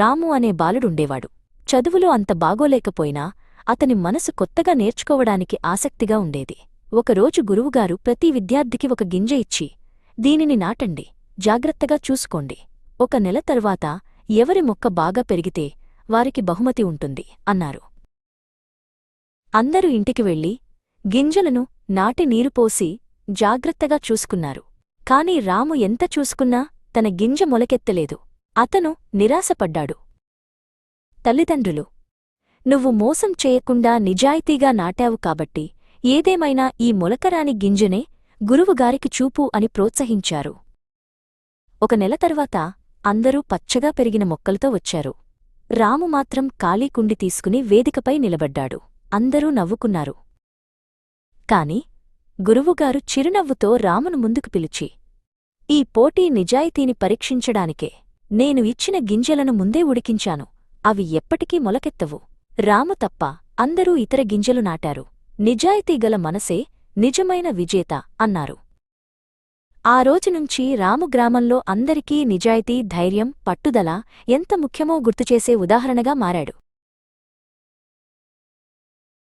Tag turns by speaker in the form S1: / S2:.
S1: రాము అనే బాలుడుండేవాడు. చదువులో అంత బాగోలేకపోయినా అతని మనసు కొత్తగా నేర్చుకోవడానికి ఆసక్తిగా ఉండేది. ఒకరోజు గురువుగారు ప్రతి విద్యార్థికి ఒక గింజ ఇచ్చి దీనిని నాటండి జాగ్రత్తగా చూసుకోండి. ఒక నెల తరువాత ఎవరి మొక్క బాగా పెరిగితే వారికి బహుమతి ఉంటుంది అన్నారు. అందరూ ఇంటికి వెళ్ళి గింజలను నాటి నీరు పోసి జాగ్రత్తగా చూసుకున్నారు. కాని రాము ఎంత చూసుకున్నా తన గింజ మొలకెత్తలేదు. అతను నిరాశపడ్డాడు. తల్లిదండ్రులు నువ్వు మోసం చేయకుండా నిజాయితీగా నాటావు కాబట్టి ఏదేమైనా ఈ మొలకరాని గింజనే గురువుగారికి చూపు అని ప్రోత్సహించారు. ఒక నెల తర్వాత అందరూ పచ్చగా పెరిగిన మొక్కలతో వచ్చారు. రాము మాత్రం ఖాళీ కుండి తీసుకుని వేదికపై నిలబడ్డాడు. అందరూ నవ్వుకున్నారు. కాని గురువుగారు చిరునవ్వుతో రామును ముందుకు పిలిచి ఈ పోటీ నిజాయితీని పరీక్షించడానికే. నేను ఇచ్చిన గింజలను ముందే ఉడికించాను. అవి ఎప్పటికీ మొలకెత్తవు. రాము తప్ప అందరూ ఇతర గింజలు నాటారు. నిజాయితీగల మనసే నిజమైన విజేత అన్నారు. ఆ రోజునుంచి రాము గ్రామంలో అందరికీ నిజాయితీ ధైర్యం పట్టుదల ఎంత ముఖ్యమో గుర్తుచేసే ఉదాహరణగా మారాడు.